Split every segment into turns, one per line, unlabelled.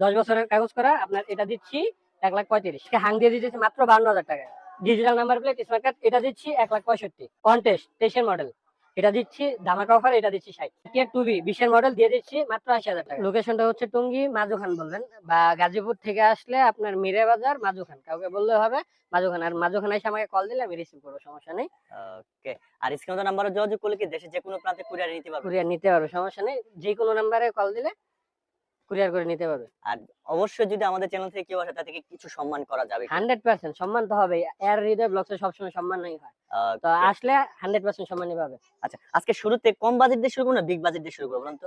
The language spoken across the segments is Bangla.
দশ বছরের কাগজ করা আপনার এটা দিচ্ছি এক লাখ পঁয়ত্রিশ। হাং দিয়ে দিতেছি মাত্র বান্ন হাজার টাকা। Digital number plate smart card এটা দিচ্ছি এক লাখ পঁয়ষট্টি। কন্টেস্ট তেইশের মডেল এটা দিচ্ছি ধামাকা অফার এটা দিচ্ছি ষাট। টিয়ার টু বি বিশের মডেল দিয়ে দিচ্ছি মাত্র আশি হাজার টাকা। লোকেশনটা হচ্ছে টঙ্গি মাজুখান বলবেন বা গাজীপুর থেকে আসলে আপনার মিরে বাজার মাজুখান কাউকে বললে হবে মাজুখান আর মাজুখান এসে আমাকে কল দিলে আমি রিসিভ করব সমস্যা নেই।
ওকে আর স্ক্রিনে নাম্বারে যোগাযোগ করলে কি দেশের যে কোনো প্রান্তে কুরিয়ার নিতে পারবে?
কুরিয়ার নিতে পারবে সমস্যা নেই। যে কোনো নাম্বারে কল দিলে কুরিয়ার করে নিতে পারবে।
আর অবশ্যই যদি আমাদের চ্যানেল থেকে কেউ আসে তাদেরকে কিছু সম্মান করা যাবে।
হান্ড্রেড পার্সেন্ট সম্মান তো হবে এর হৃদয় ব্লগসে সবসময় সম্মান নাই হয় তো আসলে হান্ড্রেড পার্সেন্ট সম্মানই পাবে।
আচ্ছা আজকে শুরুতে কম বাজেট দিয়ে শুরু করব না বিগ বাজেট দিয়ে শুরু করব বলুন তো?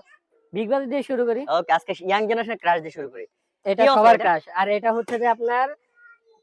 বিগ বাজেট দিয়ে শুরু করি।
ওকে আজকে ইয়াং জেনারেশন ক্রাশ দিয়ে শুরু করি।
এটা সবার ক্রাশ আর এটা হচ্ছে যে আপনার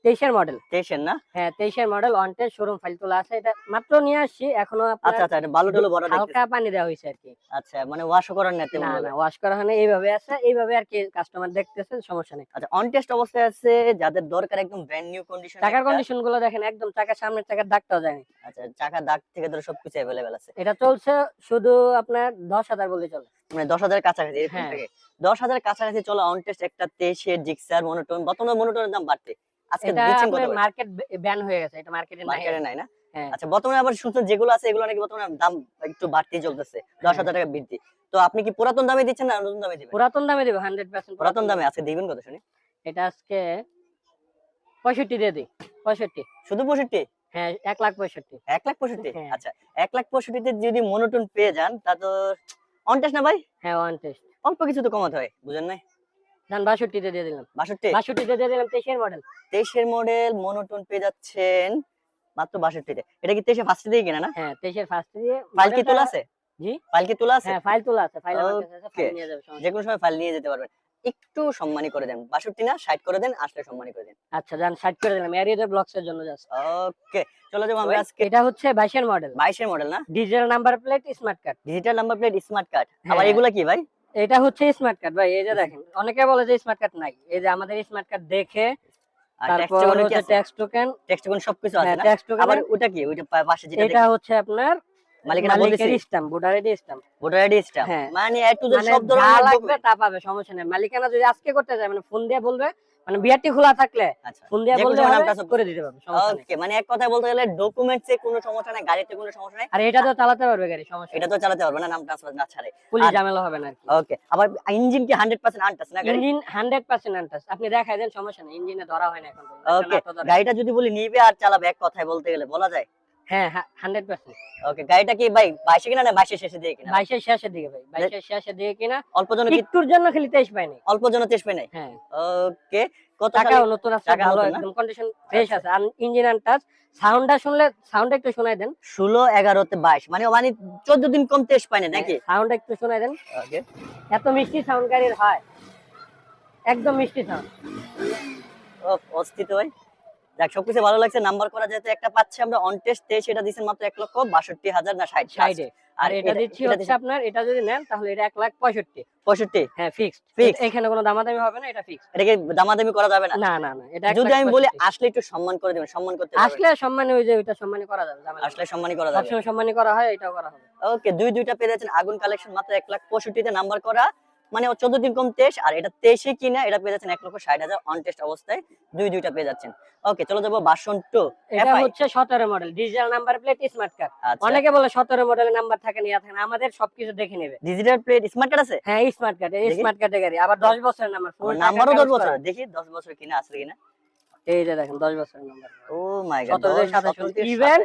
তেইশের মডেল
স্টেশন না?
হ্যাঁ তেইশের মডেল টেস্ট শোরুম ফাইল তোলা আছে। এটা মাত্র নিয়ে আসছি এখনও
আচ্ছা আচ্ছা এটা বালু টালু বড়
হালকা পানি দেওয়া হয়েছে আর কি।
আচ্ছা মানে ওয়াশও করার তেমন
না না ওয়াশ করা হয় এইভাবে আছে এইভাবে আর কি কাস্টমার দেখতেছে সমস্যা নেই।
আচ্ছা অন টেস্ট অবস্থায় আছে যাদের দরকার একদম ব্র্যান্ড নিউ কন্ডিশন
চাকার কন্ডিশনগুলো দেখেন একদম চাকার সামনের চাকার দাগটাও যায়নি
আচ্ছা চাকা দাগ থেকে ধরে সবকিছু অ্যাভেলেবেল আছে।
এটা চলছে শুধু আপনার দশ হাজার বলে চলে।
মানে দশ হাজার কাছাকাছি এরকম
হ্যাঁ।
থেকে। দশ হাজার কাছাকাছি চলো অন টেস্ট একটা তেইশের জিক্সার মনোটোন বর্তমানে মনোটোনের দাম বাড়তে আজকে
এটা
দিচ্ছেন কত
মার্কেট ব্যান হয়ে গেছে এটা মার্কেটে নাই।
মার্কেটে নাই না। আচ্ছা বর্তমানে আবার শুনছেন যেগুলো আছে এগুলো নাকি বর্তমানে দাম একটু বাড়তেই চলতেছে দশ
হ্যাঁ।
হাজার টাকা বৃদ্ধি। তো আপনি কি পুরাতন দামে দিচ্ছেন না নতুন দামে দিবেন?
পুরাতন দামে দেবো হান্ড্রেড পার্সেন্ট
পুরাতন। দামে আজকে দিবেন কত শুনি?
এটা আজকে পঁয়ষট্টি দিয়ে দিই পঁয়ষট্টি।
শুধু পঁয়ষট্টি?
হ্যাঁ এক লাখ পঁয়ষট্টি।
এক লাখ পঁয়ষট্টি?
হ্যাঁ।
আচ্ছা এক লাখ পঁয়ষট্টিতে যদি মনোটন পেয়ে যান তা তো অনটেস্ট না ভাই?
হ্যাঁ টেস্ট
অল্প কিছু তো কমাতে হয় বুঝেন নাই?
ধান বাষট্টিতে দিয়ে দিলাম।
বাষট্টি?
বাষট্টিতে দিয়ে দিলাম তেইশের মডেল
তেইশের মডেল মনোটোন পেয়ে যাচ্ছেন মাত্র বাষট্টিতে। এটা কি তেইশে ফার্স্ট দিয়ে কিনা না?
হ্যাঁ তেইশের ফার্স্ট দিয়ে
ফাইল কি তোলা আছে?
জি?
ফাইল কি তোলা আছে?
হ্যাঁ ফাইল তোলা আছে ফাইল আমার কাছে আছে ফাইল নিয়ে যাবে
যে কোনো সময় ফাইল নিয়ে যেতে পারবেন। একটু সম্মানী করে দেন। বাষট্টি না ষাট করে দেন আসলে সম্মানী করে দেন।
আচ্ছা যান সাইড করে দিলাম। এরিয়াতে ব্লকস এর জন্য জাস্ট
ওকে চলে যাব আমরা আজকে
এটা হচ্ছে বাইশের মডেল
বাইশের মডেল না?
Digital number plate smart card
digital number plate smart card আবার
হ্যাঁ।
এগুলা কি ভাই?
এটা হচ্ছে স্মার্ট কার্ড ভাই এই যে দেখেন অনেকে বলে যে স্মার্ট কার্ড নাই এই যে আমাদের স্মার্ট কার্ড দেখে তারপর হচ্ছে ট্যাক্স টোকেন
ট্যাক্স টোকেন সবকিছু আছে
হ্যাঁ
না?
ট্যাক্স টোকেন
আবার ওটা কি? ওইটা পাশে যেটা
এটা হচ্ছে আপনার
মালিকেরা
মালিকের stamp voter ID stamp
voter ID stamp
হ্যাঁ।
মানে
মানে
সব
যা
ধরনের
লাগবে তা পাবে সমস্যা নেই। মালিকানা যদি আজকে করতে চায় মানে ফোন দিয়ে বলবে মানে বিআরটি খোলা থাকলে
আচ্ছা।
ফোন দিয়ে বললে
নামটা সব-
করে দিতে পারবে সমস্যা
ওকে মানে এক কথায় বলতে গেলে ডকুমেন্টসে কোনো সমস্যা নাই গাড়িতে কোনো সমস্যা নাই।
আর এটা তো চালাতে পারবে গাড়ি সমস্যা
এটা তো চালাতে পারবে না নাম ট্রান্সফার না ছাড়ে।
পুলিশ ঝামেলা হবে না
ওকে আবার ইঞ্জিন কি 100% আনটাস না গাড়ি?
ইঞ্জিন হান্ড্রেড পার্সেন্ট আনটাস আপনি দেখাই দেন সমস্যা নেই ইঞ্জিনে ধরা হয় না এখন
ওকে গাড়িটা যদি বলি নিবে আর চালাবে এক কথায় বলতে গেলে বলা যায়?
হ্যাঁ হান্ড্রেড পার্সেন্ট
ওকে গাড়িটা কি ভাই 22 কিনা না 22 শেষে দিয়ে কিনা?
বাইশের শেষের দিকে ভাই বাইশের শেষের দিকে কিনা?
অল্প
একটুর জন্য খালি তেইশ পাইনি
অল্প পাই নাই?
হ্যাঁ।
ওকে কত
টাকাও নতুন আছে ভালো একদম কন্ডিশন ফ্রেশ
আচ্ছা।
আছে। ইঞ্জিন সাউন্ডটা শুনলে সাউন্ড একটু শোনাই দেন।
16 11 তে 22 মানে মানে 14 দিন কম তেজ পাই না নাকি?
সাউন্ড একটু শোনাই দেন।
ওকে
এত মিষ্টি সাউন্ড গাড়ির হয়। একদম মিষ্টি সাউন্ড
অস্থিত ভাই। দেখ সবকিছু ভালো লাগছে। নাম্বার করা যেতে একটা পাচ্ছে আমরা অন টেস্ট তেজ এটা দিছেন মাত্র 1 লক্ষ 62 হাজার না 60
সাইডে আর
আর
এটা দিচ্ছি হচ্ছে আপনার এটা যদি নেন তাহলে এটা এক লাখ পঁয়ষট্টি।
65
হ্যাঁ ফিক্সড
Fixed?
এখানে কোনো দামাদামি হবে না এটা ফিক্সড
এটাকে দামাদামি করা যাবে না?
না না না এটা
যদি আমি বলি আসলে একটু সম্মান করে দিবেন সম্মান করতে
আসলে সম্মানী ওই যে ওইটা সম্মানী করা যাবে
আসলে সম্মানই করা যাবে।
সবসময় সম্মানী করা হয় এটাও করা হবে।
ওকে দুই দুইটা পেয়ে যাচ্ছেন আগুন কালেকশন মাত্র এক লাখ পঁয়ষট্টিতে নাম্বার করা। মানে চোদ্দ দিন কম তেইশ আর এটা তেইশে কিনা এটা পেয়ে যাচ্ছেন এক লক্ষ ষাট হাজার অন টেস্ট অবস্থায়। দুই দুইটা পেয়ে যাচ্ছেন। ওকে চলো যাব বাসন টু
এটা হচ্ছে সতেরো model digital number plate smart card অনেকে বলে সতেরো মডেলের নাম্বার থাকে নিয়ে থাকে আমাদের সবকিছু দেখে নেবে।
ডিজিটাল প্লেট স্মার্ট কার্ড আছে?
হ্যাঁ স্মার্ট কার্ড। স্মার্ট কার্ডের গাড়ি আবার দশ বছরের নাম্বার
নাম্বারও দশ বছর। দেখি দশ বছর কিনা আছে কিনা?
এই যে দেখেন দশ বছরের নাম্বার
ও মাই গড
সতেরো সাতাশ ইভেন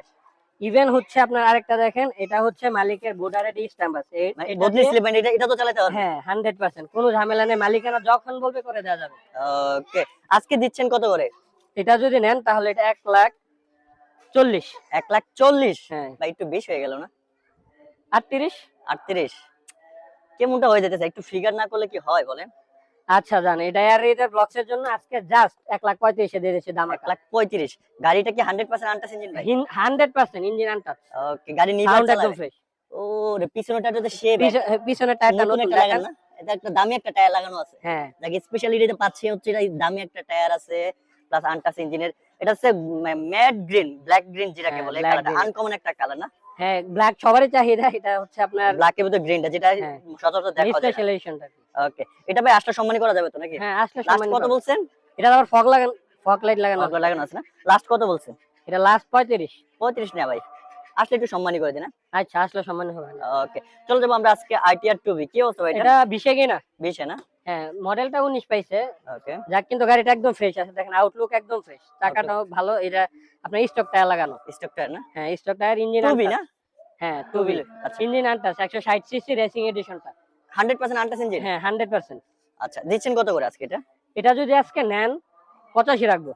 ইভেন হচ্ছে আপনার আরেকটা দেখেন এটা হচ্ছে মালিকের ভোটার আইডি স্ট্যাম্প আছে।
বদলি স্লিপ এটা এটা তো চালাতে পারবে
হ্যাঁ হান্ড্রেড পার্সেন্ট কোনো ঝামেলা নেই মালিকানা যখন বলবে করে দেওয়া যাবে।
ওকে আজকে দিচ্ছেন কত করে?
এটা যদি নেন তাহলে এটা এক লাখ চল্লিশ।
এক লাখ চল্লিশ?
হ্যাঁ।
বা একটু বেশি হয়ে গেল না?
আটত্রিশ।
আটত্রিশ। কেমনটা হয়ে যেতেছে? একটু ফিগার না করলে কি হয় বলেন?
আচ্ছা জান এটা এয়ার রেজার ব্লকস এর জন্য আজকে জাস্ট এক লাখ পঁয়ত্রিশে দিয়ে দিয়েছে দাম
এক লাখ পঁয়ত্রিশ। গাড়িটা কি হান্ড্রেড পার্সেন্ট আনটাস ইঞ্জিন ভাই
hundred percent engine untouch
okay গাড়ি নিয়ে
সাউন্ড একদম ফ্রেশ
ও রে পিছনেটা তো সে
পিছনে টায়ারটা
নতুন লাগানো না? এটা একটা দামি একটা টায়ার লাগানো আছে।
হ্যাঁ।
যাকে স্পেশালিটিতে পাচ্ছি হচ্ছে এটা দামি একটা টায়ার আছে প্লাস আনটাস ইঞ্জিনের এটা হচ্ছে ম্যাট গ্রিন ব্ল্যাক গ্রিন যেটাকে
হ্যাঁ,
বলে আনকমন একটা কালার না?
হ্যাঁ ব্ল্যাক সবারই চাহিদা এটা হচ্ছে আপনার
ব্ল্যাক এর ভিতরে গ্রিনটা যেটা
হ্যাঁ।
সচরাচর দেখা যায়।
স্পেশাল
ওকে এটা ভাই আসলে সম্মানী করা যাবে তো নাকি?
হ্যাঁ আসলে
লাস্ট
সম্মানিত
কত বলছেন?
এটা আবার ফগ লাগান ফগ লাইট লাগানো
ওগুলো লাগানো আছে না? লাস্ট কত বলছেন?
এটা লাস্ট পঁয়ত্রিশ।
পঁয়ত্রিশ না ভাই। আসলে একটু সম্মানী করে দিন
আচ্ছা আসলে সম্মান হবে না।
ওকে চলো যাব আমরা আজকে আইটিআর টু বি কি অবস্থা ভাই এটা?
এটা বিশে কিনা
বিশে না?
হ্যাঁ মডেলটা উনিশ পাইছে। যাক কিন্তু গাড়িটা একদম ফ্রেশ আছে। দেখেন আউটলুক একদম ফ্রেশ চাকাটাও ভালো এটা আপনার স্টক টায়ার লাগানো।
স্টক টায়ার না?
হ্যাঁ স্টক টায়ার ইঞ্জিন
না?
হ্যাঁ
টু
হুইল
আচ্ছা।
ইঞ্জিন আনটাস একশো ষাট সিসি রেসিং এডিশনটা
হান্ড্রেড পার্সেন্ট আনটাস ইঞ্জিন
হ্যাঁ হান্ড্রেড পার্সেন্ট
আচ্ছা দিচ্ছেন কত করে আজকে এটা?
এটা যদি আজকে নেন পঁচাশি রাখব।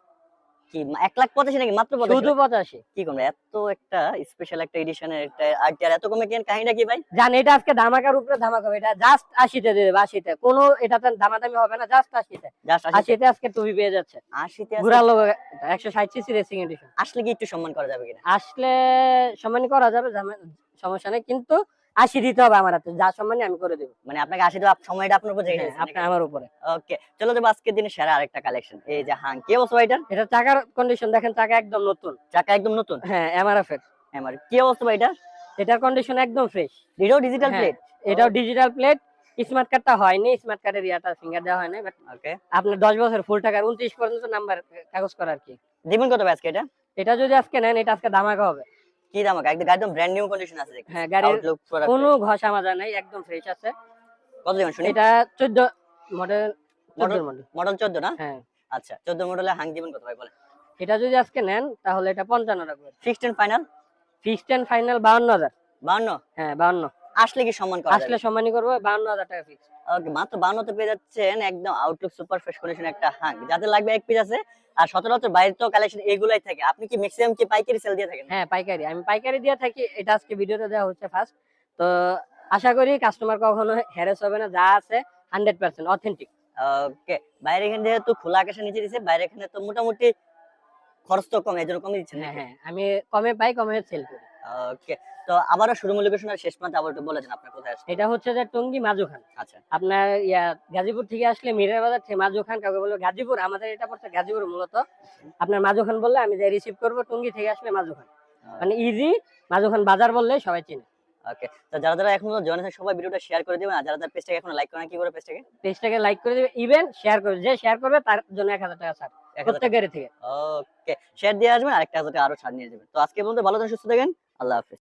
কি এক লাখ পঁচাশি নাকি? মাত্র পঁচাশি?
শুধু পঁচাশি।
কি এত একটা স্পেশাল একটা এডিশনের একটা আইটিআর এত কমে কেন কাহিনীটা কি ভাই?
জান এটা আজকে ধামাকার উপরে ধামাকা হবে। এটা জাস্ট আশিতে দিয়ে দেবে আশিতে। কোনো এটাতে দামাদামি হবে না জাস্ট আশিতে।
জাস্ট
আশিতে? আজকে টুবি পেয়ে যাচ্ছে।
আশিতে
ঘুরালো একশো ষাট সিসি রেসিং এডিশন
আসলে কি একটু সম্মান করা যাবে কিনা?
আসলে সম্মান করা যাবে সমস্যা নেই। কিন্তু আশি দিতে হবে আমার হাতে যা সম্মানই আমি করে দেবো।
মানে আপনাকে আশি দেওয়া সময়টা আপনার উপর রেখে
হ্যাঁ, আপনার আমার উপরে।
ওকে চলো যাব আজকের দিনে সেরা আরেকটা কালেকশন এই যে হাং কি অবস্থা এটার
এটা চাকার কন্ডিশন দেখেন চাকা একদম নতুন।
চাকা একদম নতুন?
হ্যাঁ এমআরএফ এর।
কি অবস্থা এটা
এটার কন্ডিশন একদম ফ্রেশ
এটাও ডিজিটাল
হ্যাঁ।
প্লেট
এটাও ডিজিটাল প্লেট স্মার্ট কার্ডটা হয়নি স্মার্ট কার্ডের ইয়াটা ফিঙ্গার দেওয়া হয় না বাট
ওকে।
আপনার দশ বছর ফুল টাকার উনত্রিশ পর্যন্ত নাম্বার কাগজ করা আর কি।
দিবেন কত আজকে এটা?
এটা যদি আজকে নেন এটা আজকে ধামাকা হবে।
কি দাম একদম একদম ব্র্যান্ড নিউ কন্ডিশন আছে
হ্যাঁ গাড়ির
আউটলুক
কোনো ঘষা মাজা নাই একদম ফ্রেশ আছে।
কত দিবেন শুনি?
এটা চোদ্দ মডেল মডেল
মডেল 14 না?
হ্যাঁ।
আচ্ছা 14 মডেলে হাং দিবেন কত ভাই বলেন?
এটা যদি আজকে নেন তাহলে এটা পঞ্চান্ন টাকা
fixed and final
fixed and final বাউন্ন হাজার।
52
হ্যাঁ বাউন্ন
আসলে কি সম্মান করা
আসলে সম্মানী করব বাউন্ন হাজার টাকা ফিক্স
ওকে মাত্র 52 তে পেয়ে যাচ্ছেন একদম আউটলুক সুপার ফ্রেশ কন্ডিশন একটা হাং যাদের লাগবে এক পিস আছে আর সচরাচর বাইরে তো কালেকশন এগুলাই থাকে। আপনি কি ম্যাক্সিমাম কি পাইকারি সেল দিয়ে থাকেন?
হ্যাঁ পাইকারি। আমি পাইকারি দিয়ে থাকি এটা আজকে ভিডিওতে দেওয়া হচ্ছে ফার্স্ট তো আশা করি কাস্টমার কখনো হ্যারেস হবে না যা আছে হান্ড্রেড পার্সেন্ট অথেন্টিক
ওকে বাইরে এখানে যেহেতু খোলা আকাশের নিচে দিছে বাইরে এখানে তো মোটামুটি খরচ তো কম এজন্য কমে দিচ্ছেন
হ্যাঁ হ্যাঁ আমি কমে পাই কমে সেল করি।
ওকে তো আবারও লোকেশনের শেষ প্রান্তে আবার একটু বলে দেন আপনার কোথায় আসছে
এটা হচ্ছে যে টঙ্গি মাজুখান
আচ্ছা।
আপনার ইয়া গাজীপুর থেকে আসলে মিরের বাজার থেকে মাজুখান কাউকে বলব গাজীপুর আমাদের এটা পড়ছে গাজীপুর মূলত। আপনার মাজুখান বললে আমি রিসিভ করব টঙ্গি থেকে আসলে মাজুখান মানে ইজি মাজুখান বাজার বললে সবাই চিনে।
ওকে তো যারা যারা এখনও জয়েন আছে সবাই ভিডিওটা শেয়ার করে দিবেন আর যারা যারা পেজটাকে এখনও লাইক করে কি করে পেজটাকে
পেজটাকে লাইক করে দেবে ইভেন শেয়ার করে যে শেয়ার করবে তার জন্য এক হাজার টাকা ছাড় প্রত্যেক গাড়ি থেকে।
ওকে শেয়ার দিয়ে আসবেন আর একটা হাজার টাকা আরও ছাড় নিয়ে যাবেন। তো আজকে বলতে ভালো থাকেন সুস্থ থাকেন আল্লাহ হাফিজ।